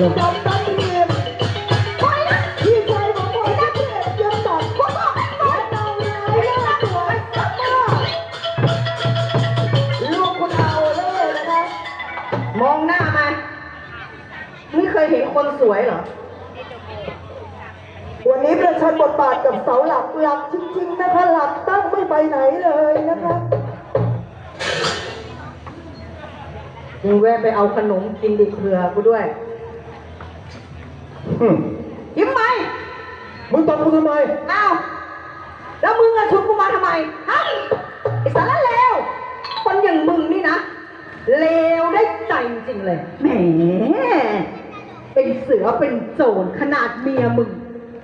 ลยนะสวยจังมากลูกคุณเอาเลยนะคะ มองหน้ามา ไม่เคยเห็นคนสวยเหรอ วันนี้ประชันบทบาทกับเสาหลักหลักจริงๆนะคะหลักตั้งไม่ไปไหนเลยนะคะมึงแวะไปเอาขนมกินดิเครือกูด้วย อืมยิ้มไหมมึงตบกูทำไม อ้าว แล้วมึงอะชวนกูมาทำไมฮะไอ้สารเลว คนอย่างมึงนี่นะ เลวได้ใจจริงๆเลย แหม เป็นเสือเป็นโจรขนาดเมียมึง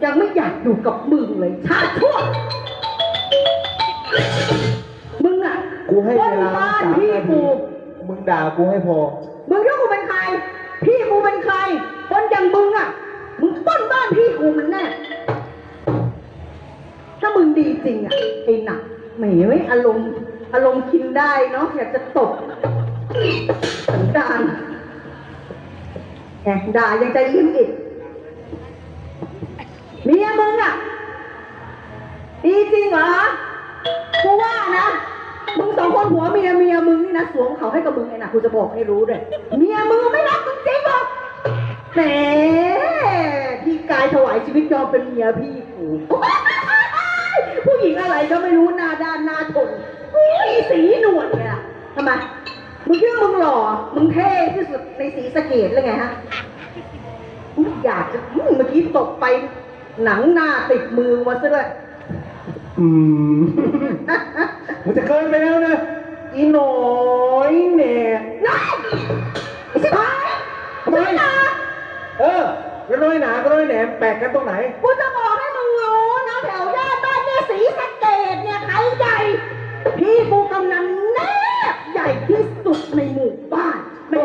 ยังไม่อยากอยู่กับมึงเลยชาติชั่ว มึงอะกูให้เวลาบ้านสามพี่นาทีกูมึงด่ากูให้พอ มึงคิดว่ากูเป็นใคร พี่กูเป็นใคร คนอย่างมึงอะมึงปล้นบ้าน พี่กูมันแน่ถ้ามึงดีจริงอะไอ้หนักแหมเว้ยอารมณ์อารมณ์กินได้เนาะอยากจะตบสันดานแหมด่ายังใจยิ้มอีกเมียมึงอะดีจริงเหรอกูว่านะมึงสองคนหัวเมียเมียมึงนี่นะสวมเขาให้กับมึงไงนะกูจะบอกให้รู้เลยเมียมึงไม่รักมึงจริงหรอกแหม กายถวายชีวิตยอมเป็นเมียพี่กูผู้หญิงอะไรก็ไม่รู้หน้าด้านหน้าทนอุ้ยสีหนวดเนี่ยทำไมมึงคิดว่ามึงหล่อ มึงเท่ที่สุดในสีสะเกดเลยไงฮะอยากจะอืมเมื่อกี้ตกไปหนังหน้าติดมือมาซะด้วย อืมมึงจะเกินไปแล้วนะ อีหน่อยแหน่น้อยไอ้ชิบหายทำไมช่วยนะเออ แล้วน้อยหนาก็น้อยแหนมแปลกกันตรงไหน กูจะบอกให้มึงรู้นะแถวย่านบ้านเนี่ยสีสะเกดเนี่ยใครใหญ่ พี่กูกำนันแนบใหญ่ที่สุดในหมู่บ้านแหม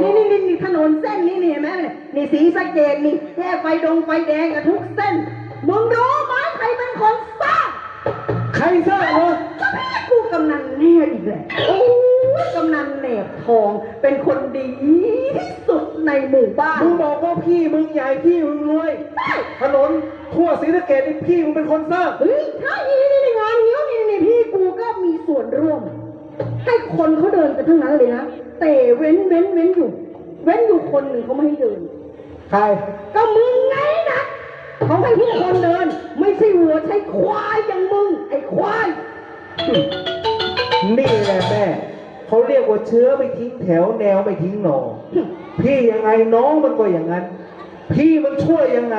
นี่นี่นี่นี่ถนนเส้นนี้นี่เห็นไหมเนี่ยนี่สีสะเกดนี่แยกไฟดงไฟแดงกับทุกเส้น มึงรู้ไหมใครเป็นคนสร้างใครสร้างวะก็พี่กูกำนันแนบอีกแหละโอ้ย กำนันแหนบทองเป็นคนดีที่สุดในหมู่บ้านมึงบอกว่าพี่มึงใหญ่พี่มึงรวยใช่ถนนทั่วศรีสะเกดนี่พี่มึงเป็นคนสร้างเฮ้ยถ้าอีนี่ในงานนิ้วนี่นี่พี่กูก็มีส่วนร่วม ให้คนเขาเดินกันทั้งนั้นเลยนะแต่เว้นเว้นเว้นอยู่ เว้นอยู่คนหนึ่งเขาไม่ให้เดิน ใคร ก็มึงไงนะเขาให้ทุกคนเดิน ไม่ใช่วัวใช่ควายอย่างมึงไอ้ควาย นี่แหละแม่ เขาเรียกว่าเชื้อไม่ทิ้งแถวแนวไม่ทิ้งหนอ พี่ยังไงน้องมันก็อย่างนั้น พี่มันช่วยยังไง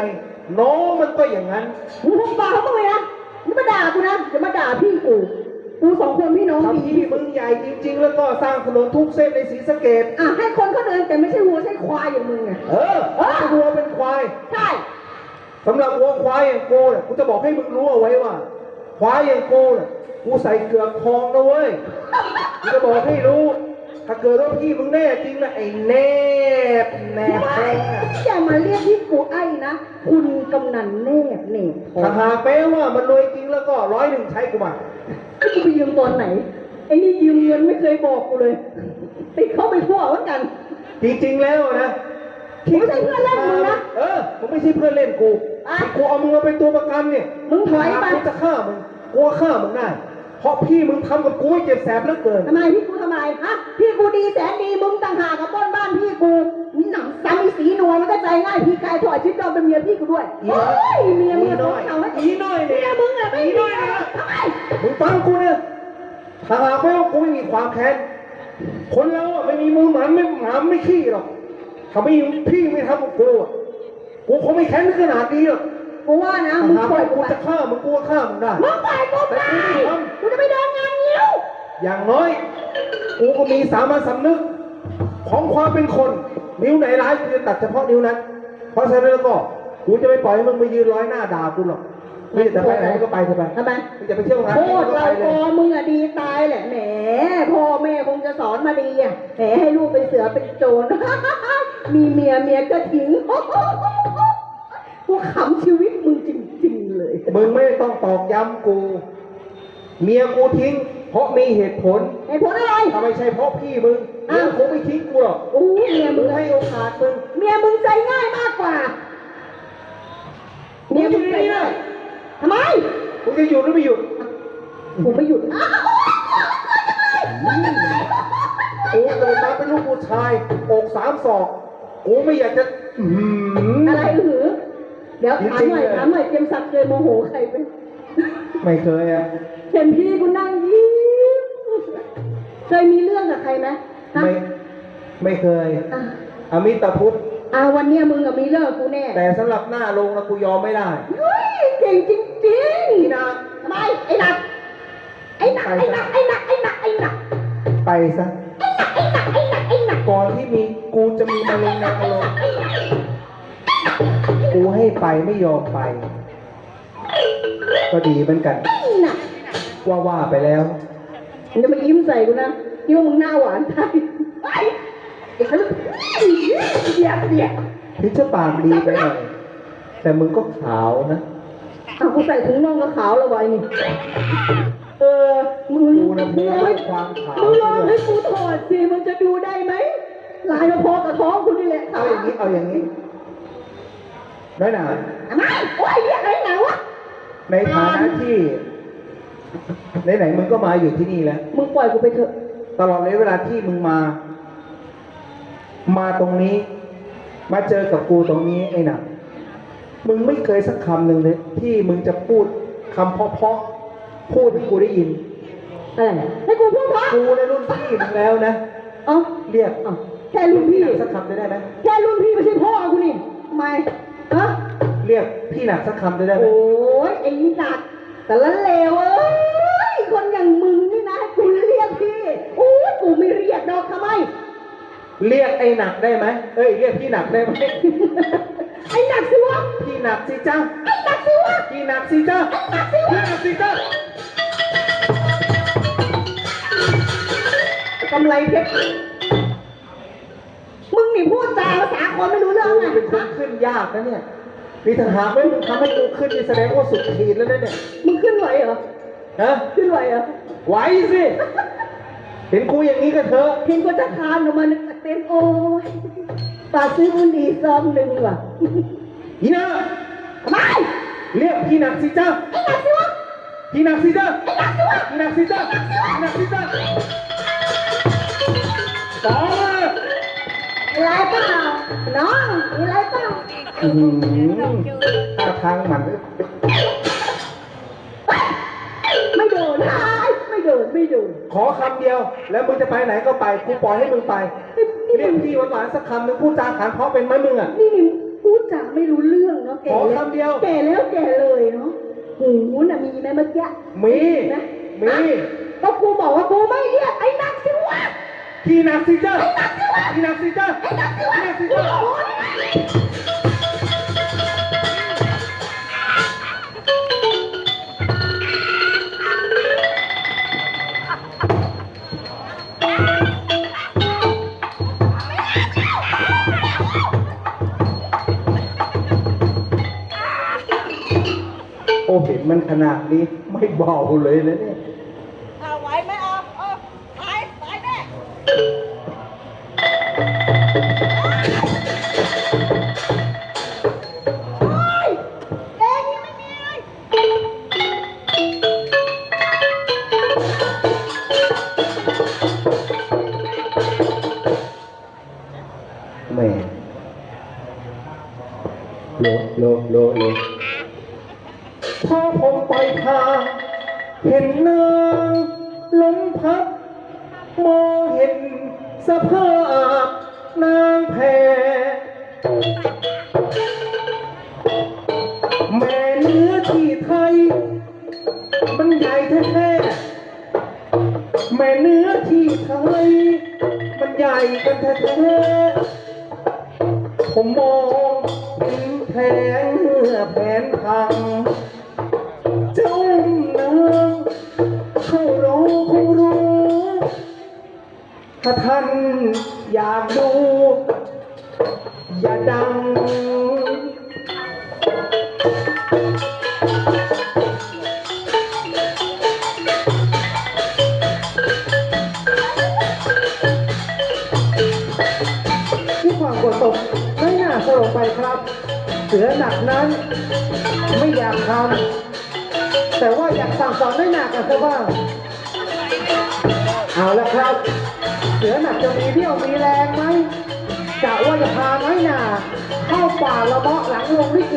น้องมันก็อย่างนั้นมึงหุบปากเขาบ้างเลยนะมึงมาด่ากูนะอย่ามาด่าพี่กูกูสองคนพี่น้องถ้าดีพี่มึงใหญ่จริง ๆ แล้วก็สร้างถนนทุกเส้นในศรีสะเกดอะให้คนเขาเดินแต่ไม่ใช่วัวใช่ควายอย่างมึงไงเออถ้าวัวเป็นควายใช่สำหรับวัวควายอย่างกูเนี่ยกูจะบอกให้มึงรู้เอาไว้ว่า ควายอย่างกูเนี่ย กูใส่เกลือกทองนะเว้ยกูจะบอกให้รู้ ถ้าเกิดว่าพี่มึงแน่จริงนะไอ้แนบแนบทไม่องอะอย่ามาเรียกที่กูไอ้นะ คุณกำนันเนบเนบทอถ้างหากแม้ว่ามันรวยจริงแล้วก็ร้อยหนึ่งใช้กูมาให้กูไปยืมตอนไหน ไอ้นี่ยืมเงินไม่เคยบอกกูเลย ติดเข้าไปทั่วเหมือนกัน จริงๆแล้วนะผมไม่ใช่เพื่อนเล่นมึงนะ เออผมไม่ใช่เพื่อนเล่นกูอะที่กูเอามึงมาเป็นตัวประกันเนี่ย มึงถอยไปกูจะฆ่ามึง กูฆ่ามึงได้ เพราะพี่มึงทำกับกูให้เจ็บแสบเหลือเกิน ทำไมพี่กูทำไมฮะพี่กูดีแสนดีมึงต่างหากกับป้นบ้านพี่กูมีหนังซ้ำมีสีนวลมันก็ใจง่ายพี่กายถอยชิดยอมเป็นเมียพี่กูด้วยอีโอ้ยเมียเมียอีน้ต้อองยเขาให้อีน้อยเนี่ยเมียมึงอะไม่อีมีน้อยเนี่ย ทำไมมึงฟังกูเนี่ยถ้าหากไม่ว่ากูไม่มีความแค้น คนเราอะไม่มีมูลหมันไม่หมาไม่ขี้หรอกถ้าไม่พี่ไม่ทำกับกูอะกูคงไม่แค้นถึงขนาดนี้หรอก กูว่านะถ้ามึงหากปล่อว่ายกูกูไปจะฆ่ามึงกูก็ฆ่ามึงได้ มึงปล่อยกูไปแต่กูไม่ทำกูจะไปเดินงานนิ้วอย่างน้อยกูก็มีสามัญสำนึก ของความเป็นคน นิ้วไหนร้ายกูจะตัดเฉพาะนิ้วนั้น เพราะฉะนั้นแล้วก็กูจะไม่ปล่อยให้มึงไปยืนร้อยหน้าด่ากูหรอกไม่จะไปไหนมึงก็ไปเถอะไปทำไมมึงจะไปเที่ยวงานโคมึงตรก็เราไปเลกอยมึงอะดีตายแหละแหมพ่อแม่คงจะสอนมาดีอะแหมให้ลูกเป็นเสือเป็นโจร มีเมียเมียก็ทิ้ง กูขำชีวิตมึงจริงๆเลย มึงไม่ต้องตอกย้ำกู เมียกูทิ้ง เพราะมีเหตุผลเหตุผลอะไรถ้าไม่ใช่เพราะพี่มึงอ้าวมึงคงไม่ทิ้งกูหรอกโอ้ยเมียมึมึงงให้โอกาสมึง เมียมึงใจง่ายมากกว่า เมียมึงใจง่ายทำไมมึงจะหยุดหรือไม่หยุดผมไม่หยุดอ้าวกูเกิดมาเป็นลูกผู้ชายอกสามศอกกูไม่อยากจะอื้อหืออะไรหือ เดี๋ยวถามหน่อยจริงๆเลยถามหน่อยเจมส์ศักดิ์เคยโมโหใครไหมไม่เคยอะเห็นพี่กูนั่งยิ้มเคยมีเรื่องกับใครไหมฮะไม่ไม่เคยอะอมิตรพุทธอ่าวันเนี้ยมึงกับมีเรื่องกับกูแน่ แต่สำหรับหน้าลงนะกูยอมไม่ได้เฮ้ยเก่งจริงพี่นาๆทำไมไอ้หนักไอ้หนักไอ้หนักไอ้หนักไอ้หนักไอ้หนักไปซะไอ้หนักไอ้หนักไอ้หนักไอ้หนักก่อนที่มีกูจะมีมะเร็งในอารมณ์ กูให้ไปไม่ยอมไป ก็ดีเหมือนกันไอ้หนักว่าว่าไปแล้ว มึงจะมายิ้มใส่กูนะคิดว่ามึงหน้าหวานไทยไอ้เดี๋ยวเดี๋ยวเดี๋ยวถึงจะปากดีไปหน่อย แต่มึงก็ขาวนะเอากูใส่ถุงน่องกับขาวแล้วไว้นี่ เออ มึงกูนะมึงลองให้ความขาวมึงลองให้กูถอดสิ มึงจะดูได้ไหมลายมาพอกับท้องคุณนี่แหละเอาอย่างนี้เอาอย่างนี้ น้อยหนาทำไมโอ้ยเรียกอะไรหนาวะในฐานะที่ไหนๆมึงก็มาอยู่ที่นี่แล้ว มึงปล่อยกูไปเถอะ ตลอดระยะเวลาที่มึงมา มาตรงนี้ มาเจอกับกูตรงนี้ไอ้หนักมึงไม่เคยสักคำหนึ่งเลยที่มึงจะพูดคำเพราะๆพูดให้กูได้ยินอะไรให้กูพูดเพราะกูในรุ่นพี่มึงแล้วนะเอ๋อเรียกอ๋อแค่รุ่นพี่สักคำได้ไหมแค่รุ่นพี่ไม่ใช่พ่อกูนี่ทำไมฮะ เรียกพี่หนักสักคำได้ไหมโอ้ยไอ้หนัก แต่ละเลวเอ้ยคนอย่างมึงนี่นะให้กูเรียกพี่โอ้ยกูไม่เรียกดอกทำไม เรียกไอ้หนักได้ไหมเอ้ยเรียกพี่หนักได้ไหมไอ้หนักสิวะพี่หนักสิจ้าไอ้หนักสิวะพี่หนักสิจ้าไอ้หนักสิวะพี่หนักสิจ้ากำไรเพชรมึงนี่พูดจาภาษาคนไม่รู้เรื่องกูไงเป็นคนขึ้นยากนะเนี่ย มีทหารไม่มึงทำให้กูขึ้นนี่แสดงว่าสุดขีดแล้วนะเนี่ยมึงขึ้นไหวเหรอฮะขึ้นไหวเหรอ ไหวสิ เห็นกูอย่างนี้ก็เถอะ เห็นกูจะคานออกมานึกเต็มโอ้ยปาซื้อบุหรี่ซองหนึ่งว่ะอีน่าทำไมเรียกพี่หนักสิจ้าไอ้หนักสิวะพี่หนักสิจ้าไอ้หนักสิวะพี่หนักสิจ้าพี่หนักสิจ้าส อะไรเปล่าน้องมีอะไรเปล่าอื้อหือท่าทางมันไม่โดนไม่โดนไม่โดนขอคำเดียว แล้วมึงจะไปไหนก็ไปกูปล่อยให้มึงไปเรียกพี่หวานๆสักคำหนึ่งพูดจาขานเพราะเป็นไหมมึงอะนี่พูดจาไม่รู้เรื่องเนาะแก่ขอคำเดียวแก่แล้วแก่เลยเนาะหูน่ะมีไหมเมื่อกี้มีนะมีก็กูบอกว่ากูไม่เรียกไอ้นักสิวะ พี่หนักสิจ้าไอ้นักสิวะพี่หนักสิจ้าไอ้นักสิวะพี่หนักสิกูจ้าโอ้ยโอ้เห็นมันขนาดนี้ไม่เบาเลยนะเนี่ย มพัดมองเห็นสภาพนางแพแม่เนื้อที่ไทย มันใหญ่แท้ๆแม่เนื้อที่ไทย มันใหญ่กันแท้ๆผมมองเห็นแผงแผนพัง ถ้าท่านอยากดู อย่าดัง ที่ความกดตกไม่น่าสลบไปครับ เสือหนักนั้น ไม่อยากทำแต่ว่าอยากสั่งสอนไห้หนักกันซะบ้าง เอาละครับ สือหนักจะมีเรี่ยวมีแรงไหมกะว่าจะพาน้อยหนาเข้าป่าละเมาะหลังลงลิเก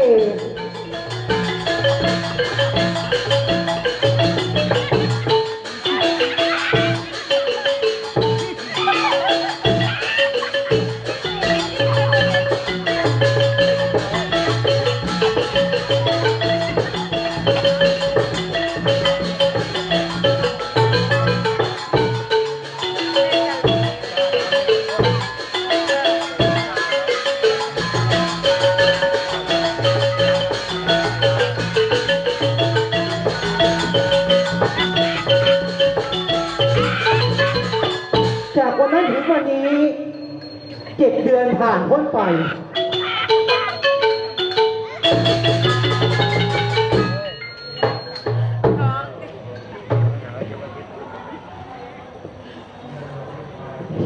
ผ่านพ้นไป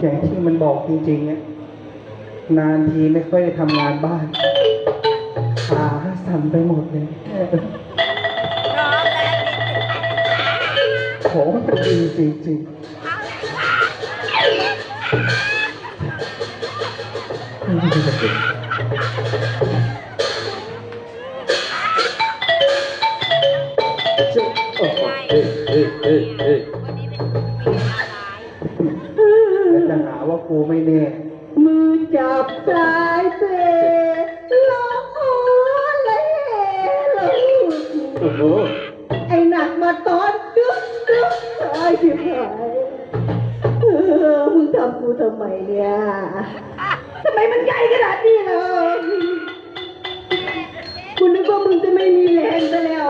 อย่างที่มันบอกจริงๆเนี่ยนานทีไม่ค่อยได้ทำงานบ้านขาสั่นไปหมดเลยของมันดีจริงๆ แล้วจะหาว่ากูไม่แน่มือจับสายเปลองโอ้เลยเลยโอ้โหไอ้หนักมาตอนดึ๊กดึ๊กไอ้ชิบหายเออมึงทำกูทำไมเนี่ย ทำไมมันใหญ่ขนาดนี้ล่ะคุณนึกว่ามึงจะไม่มีแรงไปแล้ว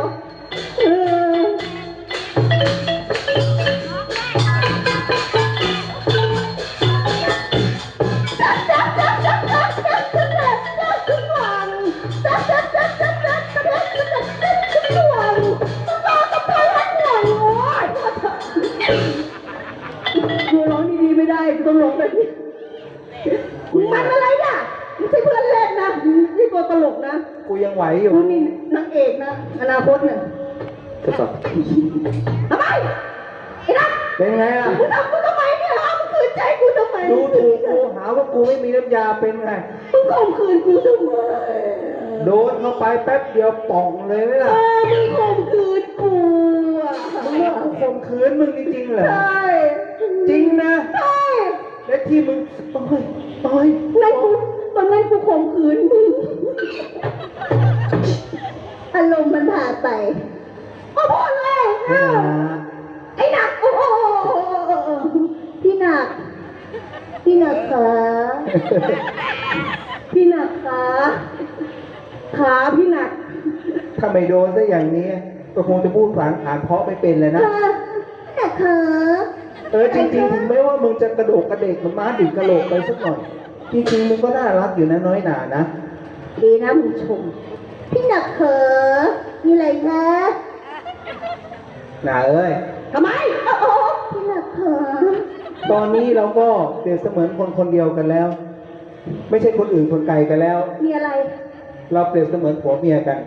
ยังไหวอยู่กูนี่นางเอกนะ อนาคตเนี่ยจะสับทำไมไอ้นัทเป็นไงอะมึงทำกูทำไมเนี่ยฮะมึงคืนใจกูทำไมดูถูกกูหาว่ากูไม่มีน้ำยาเป็นไงมึงข่มขืนกูทำไมโดนเข้าไปแป๊บเดียวป่องเลยไหมเอล่ะอมึงข่ม ก็คงจะพูดฝังอ่านเพราะไม่เป็นเลยนะขาพี่หนักขาเออจริงๆถึงแม้ว่ามึงจะกระโดดกระเดกเหมันม้าดิ่งกระโหลกไปสักหน่อย จริงๆมึงก็น่ารักอยู่นะน้อยหนานะดีนะมึงชม พี่หนักเขอมีอะไรคะหนาเอ้ย ทำไมโอ้โหพี่หนักเขอตอนนี้เราก็เปรียบเสมือนคนคนเดียวกันแล้ว ไม่ใช่คนอื่นคนไกลกันแล้ว มีอะไร เราเปรียบเสมือนผัวเมียกัน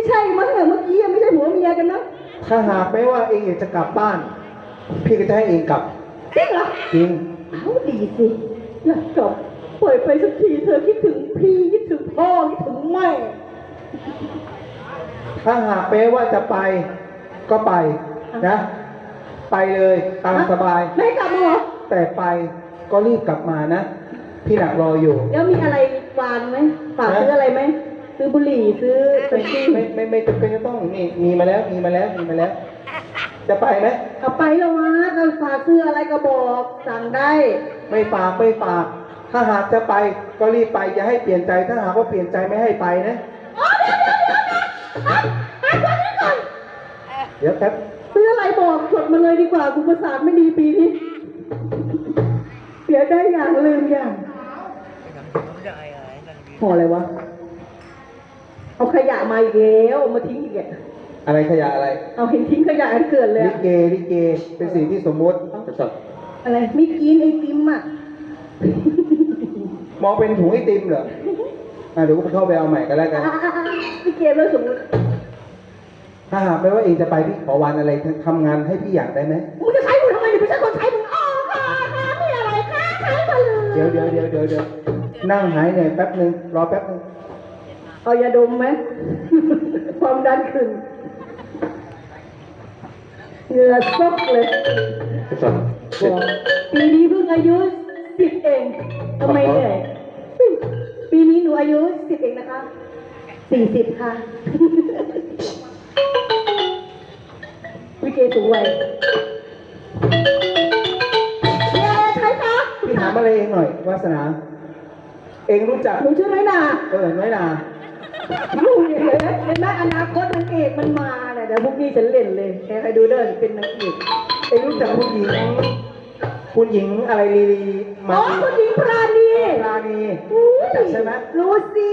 ไม่ใช่มั้งเนี่ยเมื่อกี้ยังไม่ใช่ผัวเมียกันนะถ้าหากแม้ว่าเองอยากจะกลับบ้าน พี่ก็จะให้เองกลับจริงเหรอจริงเอาดีสิอยากกลับปล่อยไปสักทีเธอคิดถึงพี่คิดถึงพ่อคิดถึงแม่ถ้าหากแม้ว่าจะไปก็ไปนะ ไปเลยตามสบาย ไม่ให้กลับมาเหรอแต่ไปก็รีบกลับมานะ พี่หนักรออยู่ แล้วมีอะไรวานไหมฝากซื้ออะไรไหม ซื้อบุหรี่ซื้อเฟรนชี่ไม่ไม่ไม่จำเป็นจะต้องนี่มีมาแล้วมีมาแล้วมีมาแล้ว จะไปไหมเอาไปแล้ววะก็ฝากซื้ออะไรก็บอกสั่งได้ไม่ฝากไม่ฝาก ถ้าหากจะไปก็รีบไปอย่าให้เปลี่ยนใจ ถ้าหากว่าเปลี่ยนใจไม่ให้ไปนะเดี๋ยวแป๊บซื้ออะไรบอกจดมาเลยดีกว่ากูประสาทไม่ดีปีนี้เสียได้อย่างลืมอย่างห่ออะไรวะ เอาขยะมาอีกแล้วเอามาทิ้งอีกอะอะไรขยะอะไร เอาเห็นทิ้งขยะอันเกินเลยลิอะเกลิเก เป็นสิ่งที่สมมติอะไรไม่กินไอติมอะมองเป็นถุงไอติมเหรออะเดี๋ยวกูไปเข้าไปเอาใหม่กันแล้วกันอะอะอะพี่เกมแล้วสมมติถ้าหากไม่ว่าเองจะไปพี่ขอวันอะไรทำงานให้พี่อย่างได้ไหม มึงจะใช้กูทำไมเดี๋ยวไม่ใช่คนใช้มึงอ๋อค่ะค่ะไม่อะไรค่ะใช้มาเลย เดี๋ยวเดี๋ยวเดี๋ยวเดี๋ยวเดี๋ยวนั่งหายเหนื่อยแป๊บหนึ่งรอแป๊บหนึ่ง เอายาดมไหมความดันขึ้นเหงื่อซกเลยบอกปีนี้เพิ่งอายุสิบเองทำไมเหนื่อยปีนี้หนูอายุสิบเองนะคะสี่สิบค่ะวิเกสูงวัยเย้ใช่คะพี่ถามอะไรเองหน่อย วาสนา เองรู้จักหนูชื่อน้อยนาเออน้อยนา ลูกเนี่ยเห็นไหมเห็นไหมอนาคตนางเอกมันมาเนี่ยเดี๋ยวพวกนี้ฉันเล่นเลยแกใครดูเด้อเป็นนางเอกเองรู้จักคุณหญิงคุณหญิงอะไรลีลีอ๋มาอคุณหญิงปราณีราณีอุ้ยรู้จักใช่ไหมรู้สิ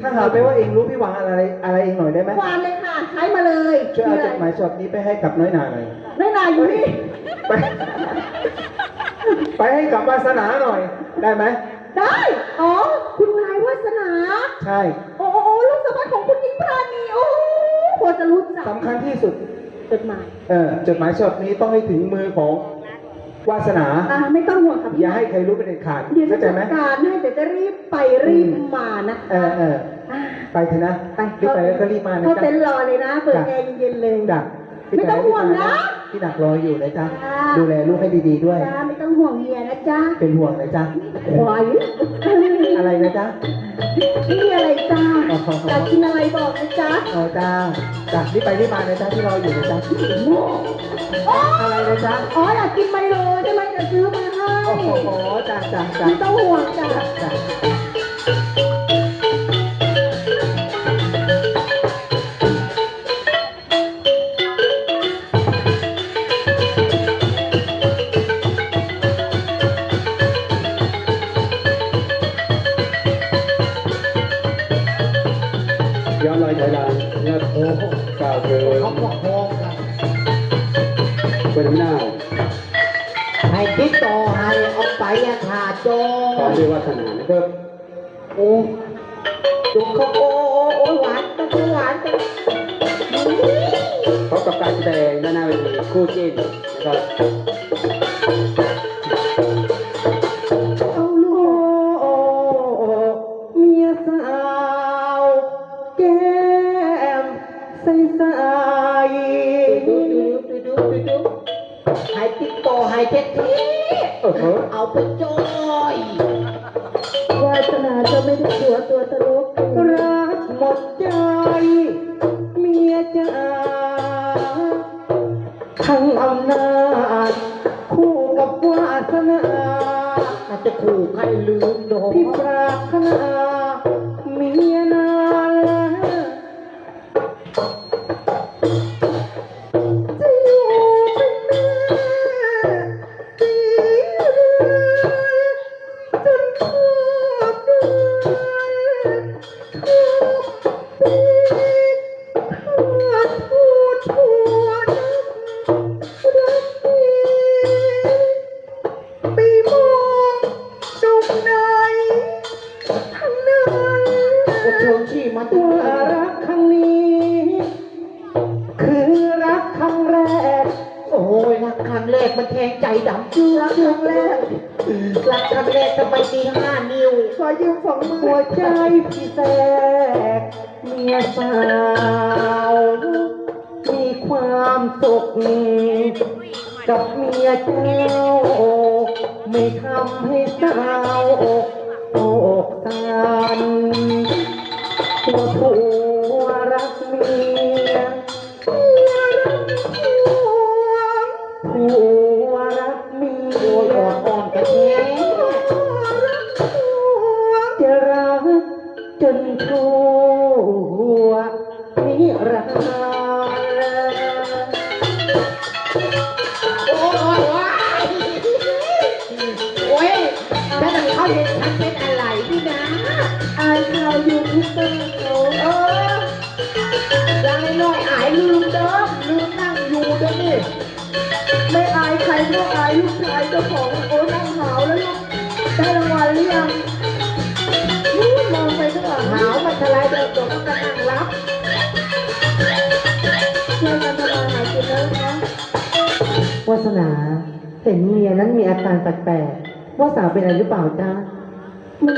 ถ้าหากไปว่าเองรู้พี่หวังอะไรอะไรเองหน่อยได้ไหมความเลยค่ะใช้มาเลยช่วยเอาจดหมายฉบับนี้ไปให้กับน้อยนาหน่อยน้อยนาอยู่นี่ไปไปให้กับวาสนาหน่อยได้ไหม ได้ อ๋อ คุณนายวาสนา ใช่ โอ้โอ้ลูกสะใภ้ของคุณหญิงปราณี โอ้พอจะรู้จักสำคัญที่สุด จดหมายเออจดหมายฉบับนี้ต้องให้ถึงมือของวาสนา อ่าไม่ต้องห่วงค่ะพี่อย่าให้ใครรู้เป็นเด็ดขาดเดี๋ยวจะเข้าใจจัดไหมการให้เดี๋ยวจะรีบไปรีบมานะเออเอออ่าไปเถอะนะไปรีบไปแล้วก็รีบมานะเข้าจ๊ะเต็นท์รอเลยนะ เปิดแอร์เย็นๆเลยดักไม่ต้องห่วงนะ พี่ดักรออยู่นะจ๊ะ จ้าดูแลลูกให้ดีๆด้วย จ้าไม่ต้องห่วงเมียนะจ๊ะเป็นห่วงนะจ๊ะควายอะไรนะจ๊ะ นี่อะไรจ้าอ๋ออยากกินอะไรบอกนะจ๊ะเออจ้าจ้ะรีบไปรีบมานะจ๊ะที่รออยู่นะจ๊ะอ๋ออะไรนะจ๊ะ อ๋ออยากกินไมโลใช่ไหมจะซื้อมาให้โอ้โหจ้าจ้าจ้าไม่ต้องห่วงจ้ะจ้า เกินเขาบอกพองกันเป็นหน้าให้ติดต่อให้เอาไปอะขาดจอขอด้วยวาสนานะครับโอ้จุกเขาโอ้โอ้โอ้หวานจังหวานจังพบกับการแสดงด้านหน้าเวทีคู่จิ้นนะครับ ไปจอย วาสนาจะไม่ได้ตัวตัว หัว การแปลกๆว่าสาวเป็นอะไรหรือเปล่าจ๊ะมัน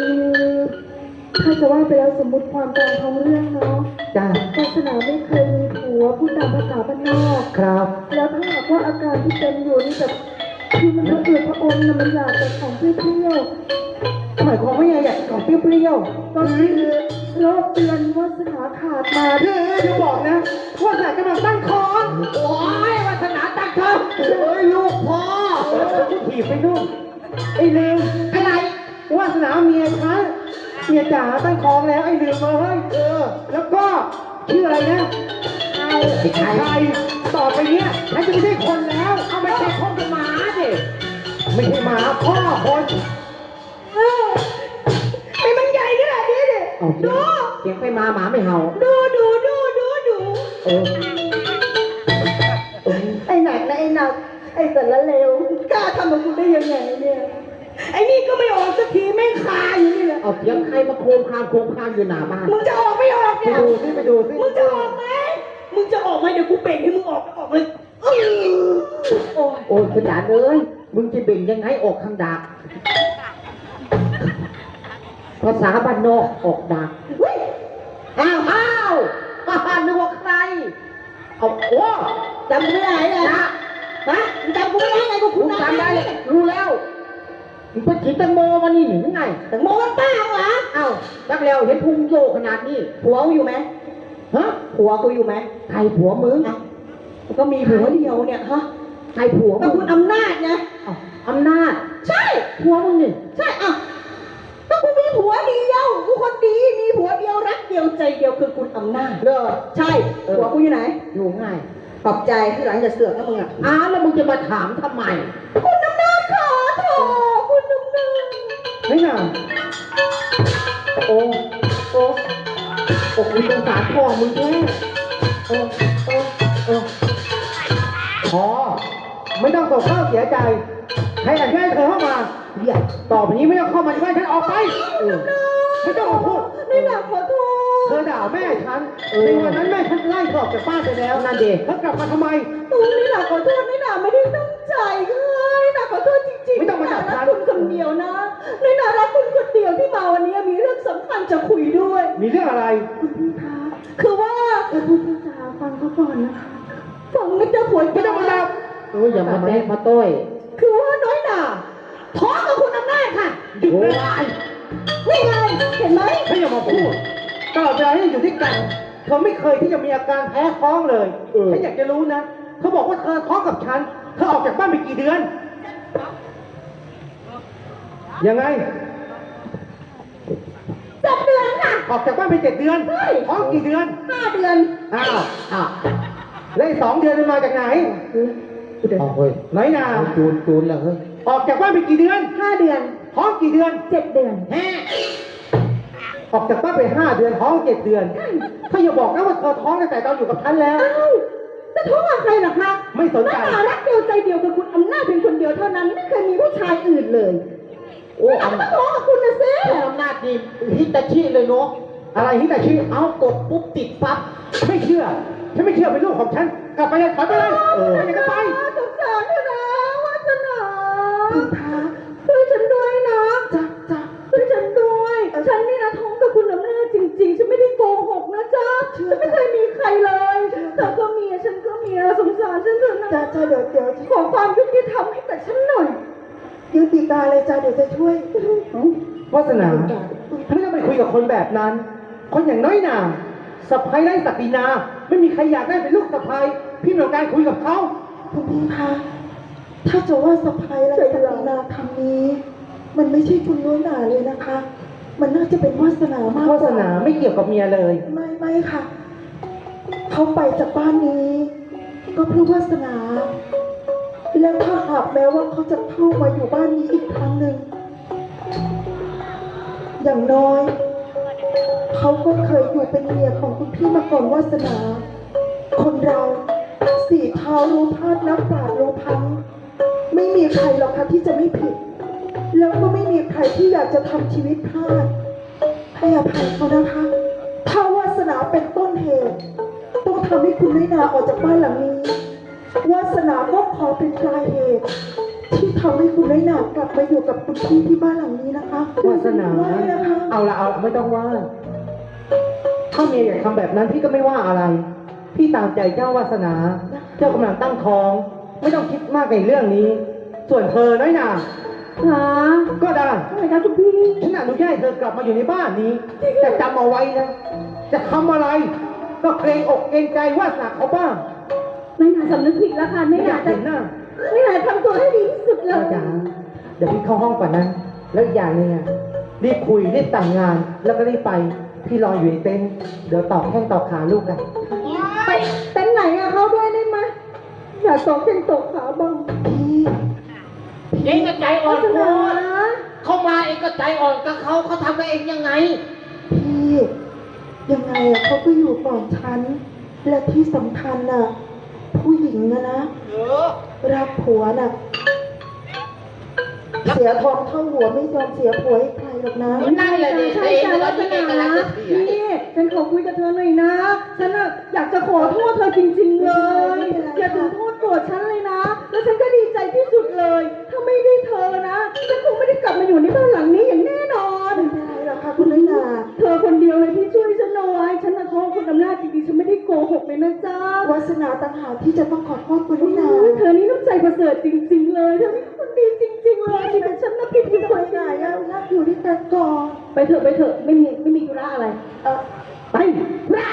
ถ้าจะว่าไปแล้วสมมติความตามท้องเรื่องเนาะจ้าวาสนาไม่เคยมีผัวพูดตามภาษาบ้านนอก ครับ แล้วถ้าหากว่าอาการที่เป็นอยู่นี่แบบคือมันก็เอืดพระองค์นะมันอยากจะของเปรี้ยวหมายความว่าไงอยากของเปรี้ยวๆก็คือ โรคเตือนวาสนาขาดมาๆเฮ้ยจะบอกนะว่าสนากำลังตั้งคอน โอ้ยวาสนาตั้งเธอเฮ้ยลูกพ่อเออกูถีบไปนู่นไอ้ลืมอะไรวาสนาเมียฉันเมียจ๋าตั้งท้องแล้วไอ้ลืมมาเฮ้ยเออ แล้วก็ชื่ออะไรนะไอ้ใครใครต่อไปเนี้ยฉันจะไม่ใช่คนแล้ว เอาไม่ใช่คนเป็นหมาดิไม่ใช่หมาพ่อคน เอาเสียงเสียงไปมาหมาไม่เห่า ดูดูดูดูดูเออเออไอ้หนักนะไอ้หนัก ไอ้สารเลวกล้าทำกับกูได้ยังไงเนี่ยไอ้นี่ก็ไม่ออกสักทีแม่งคาอยู่นี่แหละเอาเสียงใครมาโคมคามโคมคามอยู่หน้าบ้าน มึงจะออกไม่ออกไปเนี่ย ดูสิไปดูสิมึงจะออกไหมมึงจะออกไหมเดี๋ยวกูเป่งให้มึงออกออกเลยอื้อโอ้ยโอ้ยขยันเอ้ยมึงจะเบ่งยังไงออกทางดัก ภาษาบ้านนอกออกดักเฮ้ยอ้าวอ้าวอ้าวนึกว่าใครเอาโอ้จำไม่ได้เลยนะฮะมึงจำกูไม่ได้ไงกูกูคุณจำได้รู้แล้วมึงไปกินแตงโมมานี่หรือไงแต่โมมันป้าเหรอเอ้าจักแล้วเห็นพุงโยขนาดนี้ผัวกูอยู่ไหมฮะผัวกูอยู่ไหมใครผัวมึงกูก็มีผัวเดียวเนี่ยฮะใครผัวแต่มึคุงณอำนาจไงเอ้าอำนาจ ใช่ผัวมึงนี่ใช่อะถ้ากูมีผัวเดียวกูคนดีมีผัวเดียวรักเดียวใจเดียวคือคุณอำนาจเลิกใช่ผัวกูอยู่ไหน อยู่ไงปรับใจที่หลังจะเสือกนะมึงอะอ้าวแล้วมึงจะมาถามทำไม คุณอำนาจขาโถคุณอำนาจไม่น่าโอ้โอ้โอ้คุณสงสารพ่อมึงแค่โอ้โอ้โอ้พอไม่ต้องโศกเศร้าเสียใจ ใครอยากให้เธอเข้ามา เรียกต่อไปนี้ไม่ต้องเข้ามาในบ้านฉันออกไปเออไม่ต้องมาพูด นี่หนักขอโทเธษอด่าแม่ฉันในวันนั้นแม่ฉันไล่เธอออกจากบ้านไปแล้วนั่นเด็กเธอกลับมาทำไม ตูนี่หนักขอโทษนี่หนักไม่ได้ตั้งใจเลยหนักขอโทษจริงๆไม่ต้องมาจับฉันรักคุณคนเดียวนะนี่หนักรักคุณคนเดียวที่มาวันนี้มีเรื่องสำคัญจะคุยด้วย มีเรื่องอะไร คุณพี่คะคือว่าเออคุณพี่จ๋าฟังเขาก่อนนะคะ ฟังนะจ๊ะผัวไม่ต้องมาดับเอออย่ามาแตะมาต้อย คือว่าน้อยหนา ท้องกับคุณอำนาจค่ะหยุดเลยนี่ไงเห็นไหมถ้าอย่ามาพูดตลอดเวลาที่อยู่ด้วยกันเธอไม่เคยที่จะมีอาการแพ้ท้องเลยฉันอยากจะรู้นะเธอบอกว่าเธอท้องกับฉัน เธอออกจากบ้านไปกี่เดือน ยังไงเจ็ดเดือนค่ะ ออกจากบ้านไปเจ็ดเดือนใช่ท้องกี่เดือนห้าเดือน อ้าวอ้าวแล้วอีกสองเดือนมันมาจากไหนเอาเฮ้ยน้อยนาจูนจูนแล้วเฮ้ย ออกจากบ้านไปกี่เดือนห้าเดือนท้องกี่เดือนเจ็ดเดือนแฮ่ออกจากบ้านไปห้าเดือนท้องเจ็ดเดือนเธออย่าบอกนะว่าเธอท้องตั้งแต่ตอนอยู่กับฉันแล้วอ้าวจะท้องกับใครเหรอคะไม่สนใจน้อยหนารักเดียวใจเดียวกับคุณอำนาจเป็นคนเดียวเท่านั้นไม่เคยมีผู้ชายอื่นเลยโอ้ไม่เอาต้องท้องกับคุณนะซิอำนาจดีฮิตาชิเลยเนาะอะไรฮิตาชิเอากดปุ๊บติดปั๊บไม่เชื่อฉันไม่เชื่อเป็นลูกของฉันกลับไปเลยถอยไปเลย แบบนั้น คนอย่างน้อยหนาสะพ้ายไร้ศักดินา ไม่มีใครอยากได้เป็นลูกสะพ้ายพี่มีการคุยกับเขาคุณพี่คะถ้าจะว่าสะพายและสตินาคำนี้ มันไม่ใช่คุณน้อยหนาเลยนะคะ มันน่าจะเป็นวาสนามากกวาว่าสนาไม่เกี่ยวกับเมียเลย ไม่ไม่ค่ะเขาไปจากบ้านนี้ ก็เพราะวาสนา แล้วถ้าหากแม้ว่าเขาจะเข้ามาอยู่บ้านนี้อีกครั้งหนึ่งอย่างน้อย เขาก็เคยอยู่เป็นเมียของคุณพี่มาก่อนวาสนา คนเราสี่เท้ารู้พลาดนับปราดรู้พัง ไม่มีใครหรอกค่ะที่จะไม่ผิด แล้วก็ไม่มีใครรที่อยากจะทำชีวิตพลาดให้อภัยเขานะคะ ถ้าวาสนาเป็นต้นเหตุ ต้องทำให้คุณน้อยนาออกจากบ้านหลังนี้ วาสนาก็ขอเป็นปลายเหตุ ที่ทำให้คุณน้อยนากลับมาอยู่กับคุณพี่ที่บ้านหลังนี้นะคะวาสนาว่านะคะ เอาละเอาละไม่ต้องว่า ถ้าเมียอยากทำแบบนั้นพี่ก็ไม่ว่าอะไร พี่ตามใจเจ้าวาสนา เจ้ากำลังตั้งท้อง ไม่ต้องคิดมากในเรื่องนี้ ส่วนเธอน้อยหนาหาก็ได้อะไรคะคุณพี่ฉันอนุญาตให้เธอกลับมาอยู่ในบ้านนี้ แต่จำเอาไว้นะ จะทำอะไร ก็เกรงอกเกรงใจวาสนาเขาบ้าง ไม่น่าสำนึกผิดแล้วค่ะไม่ไม่อากน่ายจะ เห็นหน้า ไม่น่าทำตัวให้ดีที่สุดเลเจ้ายจ๋าเดี๋ยวพี่เข้าห้องก่อนนะ แล้วอีกอย่างหนึงอะรีบคุยรีบแต่งงาน แล้วก็รีบไป พี่รออยู่ในเต็นท์เดี๋ยวตอกแข้งตอกขาลูกกันไปเต้นไหนอะเข้าด้วยได้ไหมอยากตกเป็นตกขาบ้างพี่เองก็ใจอ่อนวาสโคนาตรเข้ามาเองก็ใจอ่อนกับเขาเขาทำกับเองยังไง พี่ยังไงอะเขาก็อยู่ก่อนฉัน และที่สำคัญน่ะ ผู้หญิงนะนะ เออ รักผัวน่ะ เสียทองเท่าหัวไม่ยอมเสียผัวให้ใครหรอกนะนั่นแหละดิใช่เองจ้ะก็วาสที่เองนากำลังจะเสียพี่ฉันขอคุยกับเธอหน่อยนะ ฉันอะอยากจะขอโทษเธอจริง ๆ เลยไม่เป็นไรอย่าถึงโทษโกรธฉันเลยนะ แล้วฉันก็ดีใจที่สุดเลย ถ้าไม่ได้เธอนะ ฉันคงไม่ได้กลับมาอยู่ในบ้านหลังนี้อย่างแน่นอนไม่เป็นไรหรอกค่ะคุณน้อยนาเธอคนเดียวเลยที่ช่วยฉันเอาไว้ ฉันนะท้องคนอำนาจจริงๆฉันไม่ได้โกหกเลยนะจ๊ะวาสนาต่างหากที่จะต้องขอโทษคุณน้อยนาเธอ นี่น้ำใจประเสริฐจริง ๆ เลยเธอนี่คนดีจริง ๆ เลยมีแต่ฉันนะผิดที่ที่คคนนไหนอะรักอยู่ด้วยกันก่อนไปเถอะไปเถอะไม่มีไม่มีธุระอะไร เออไปธุระ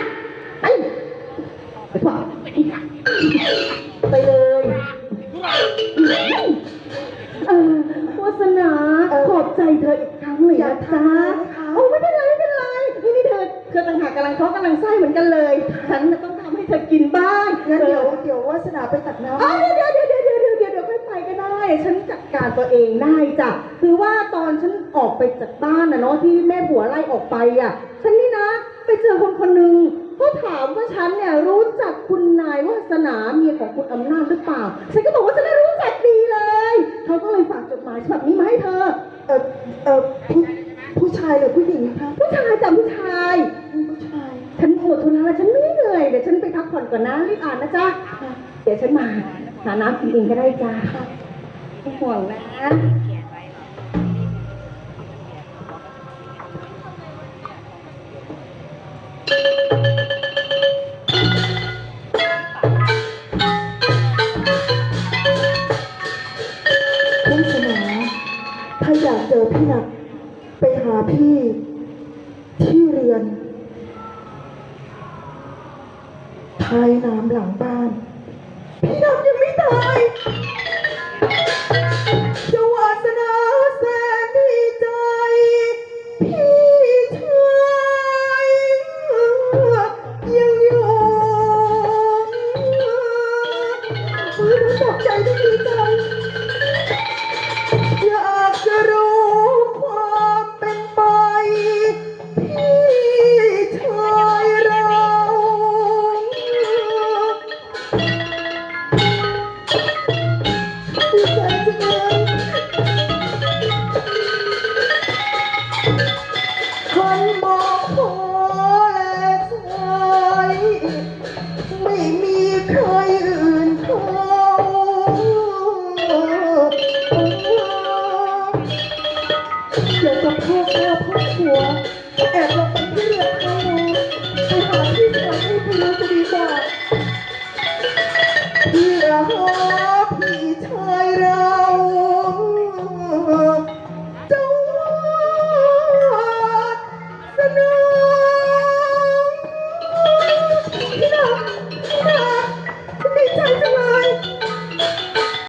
ฉันนี่นะ ไปเจอคนคนหนึ่งเขาถามว่าฉันเนี่ยรู้จักคุณนายวาสนาเมียของคุณอำนาจหรือเปล่า ฉันก็บอกว่าฉันน่ะรู้จักดีเลย เขาก็เลยฝากจดหมายฉบับนี้มาให้เธอ เออเออผู้ผู้ชายหรือผู้หญิงคะ ผู้ชายจ้ะผู้ชาย ผู้ชาย ฉันหมดธุระแล้วฉันไม่เหนื่อย เดี๋ยวฉันไปพักผ่อนก่อนนะรีบอ่านนะจ๊ะ เดี๋ยวฉันมาหาน้ำกินเองก็ได้จ้ะไม่ห่วงนะ